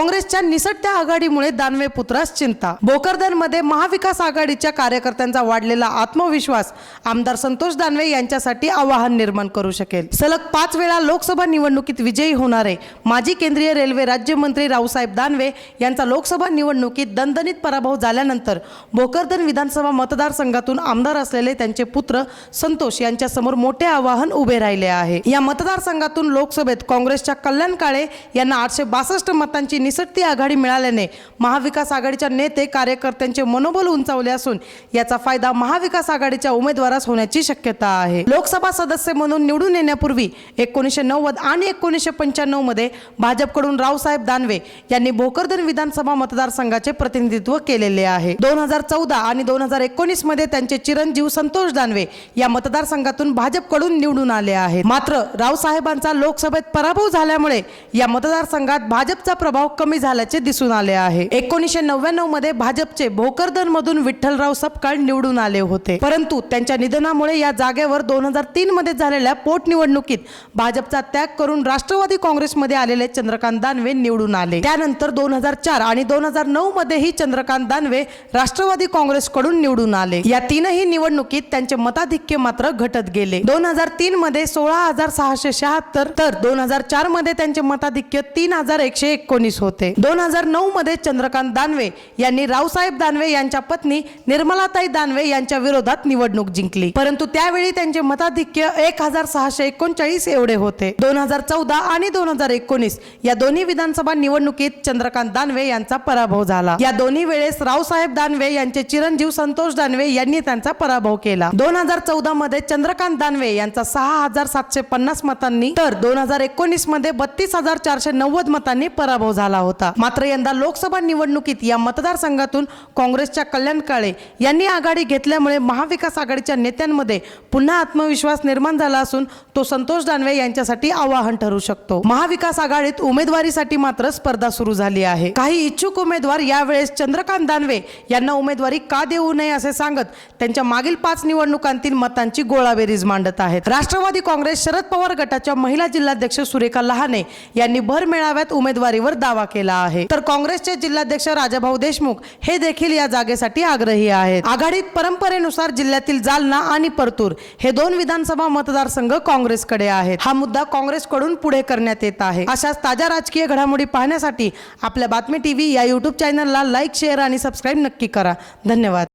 काँग्रेसच्या निसटत्या आघाडीमुळे दानवे पुत्रास चिंता. भोकरदनमध्ये महाविकास आघाडीच्या कार्यकर्त्यांचा वाढलेला आत्मविश्वास आमदार संतोष दानवे यांच्यासाठी आव्हान निर्माण करू शकेल. सलग पाच वेळा लोकसभा निवडणुकीत विजयी होणारे माजी केंद्रीय रेल्वे राज्यमंत्री रावसाहेब दानवे यांचा लोकसभा निवडणुकीत दणदणीत पराभव झाल्यानंतर भोकरदन विधानसभा मतदारसंघातून आमदार असलेले त्यांचे पुत्र संतोष यांच्यासमोर मोठे आव्हान उभे राहिले आहे. या मतदारसंघातून लोकसभेत काँग्रेसच्या कल्याण काळे यांना आठशे बासष्ट मतांची निसटती आघाडी मिळाल्याने महाविकास आघाडीच्या नेते कार्यकर्त्यांचे मनोबल उंचावले असून याचा फायदा महाविकास आघाडीच्या उमेदवारास होण्याची शक्यता आहे. लोकसभा सदस्य म्हणून निवडून येण्यापूर्वी एकोणीसशे नव्वद आणि एकोणीसशे पंच्याण्णवमध्ये भाजपकडून रावसाहेब दानवे यांनी भोकरदन विधानसभा मतदारसंघाचे प्रतिनिधित्व केलेले आहे. दोन हजार चौदा आणि दोन हजार एकोणीसमध्ये त्यांचे चिरंजीव संतोष दानवे या मतदारसंघातून भाजपकडून निवडून आले आहेत. मात्र रावसाहेबांचा लोकसभेत पराभव झाल्यामुळे या मतदारसंघात भाजपचा प्रभाव कमी झाल्याचे दिसून आले आहे. एकोणीसशे नव्याण्णवमध्ये भाजपचे भोकरदन मधून विठ्ठलराव सपकाळ निवडून आले होते. परंतु त्यांच्या निधनामुळे या जागेवर दोन हजार तीन मध्ये झालेल्या पोटनिवडणुकीत भाजपचा त्याग करून राष्ट्रवादी काँग्रेसमध्ये आलेले चंद्रकांत दानवे निवडून आले. त्यानंतर दोन हजार चार आणि दोन हजार नऊ मध्येही चंद्रकांत दानवे राष्ट्रवादी काँग्रेसकडून निवडून आले. या तीनही निवडणुकीत त्यांचे मताधिक्य मात्र घटत गेले. दोन हजार तीन मध्ये सोळा हजार सहाशे शहात्तर तर दोन हजार चारमध्ये त्यांचे मताधिक्य तीन हजार एकशे एकोणीस होते. होते. दोन हजार नऊ मध्ये चंद्रकांत दानवे यांनी रावसाहेब दानवे यांच्या पत्नी निर्मलाताई दानवे यांच्या विरोधात निवडणूक जिंकली. परंतु त्यावेळी त्यांचे मताधिक्य एक हजार सहाशे एकोणचाळीस एवढे होते. दोन हजार चौदा आणि दोन हजार एकोणीस या दोन्ही विधानसभा निवडणुकीत चंद्रकांत दानवे यांचा पराभव झाला. या दोन्ही वेळेस रावसाहेब दानवे यांचे चिरंजीव संतोष दानवे यांनी त्यांचा पराभव केला. दोन हजार चौदा मध्ये चंद्रकांत दानवे यांचा सहा हजार सातशे पन्नास मतांनी तर दोन हजार एकोणीसमध्ये बत्तीस हजार चारशे नव्वद मतांनी पराभव झाला. होता. मात्र यंदा लोकसभा निवडणुकीत या मतदारसंघातून काँग्रेसच्या कल्याण काळे यांनी आघाडी घेतल्यामुळे महाविकास आघाडीच्या नेत्यांमध्ये पुन्हा आत्मविश्वास निर्माण झाला असून तो संतोष दानवे यांच्यासाठी आवाहन ठरू शकतो. महाविकास आघाडीत उमेदवारीसाठी मात्र स्पर्धा सुरू झाली आहे. काही इच्छुक उमेदवार यावेळेस चंद्रकांत दानवे यांना उमेदवारी का देऊ नये असे सांगत त्यांच्या मागील पाच निवडणुकांतील मतांची गोळाबेरीज मांडत आहेत. राष्ट्रवादी काँग्रेस शरद पवार गटाच्या महिला जिल्हाध्यक्ष सुरेखा लहाने यांनी भर मेळाव्यात उमेदवारीवर दावा केला आहे. तर काँग्रेसचे जिल्हाध्यक्ष राजाभाऊ देशमुख हे देखील या जागेसाठी आग्रही आहेत. आघाडीत परंपरेनुसार जिल्ह्यातील जालना आणि परतूर हे दोन विधानसभा मतदारसंघ काँग्रेसकडे आहेत. हा मुद्दा काँग्रेसकडून पुढे करण्यात येत आहे. अशाच ताज्या राजकीय घडामोडी पाहण्यासाठी आपल्या बातमी टीव्ही या युट्यूब चॅनलला लाईक शेअर आणि सबस्क्राईब नक्की करा. धन्यवाद.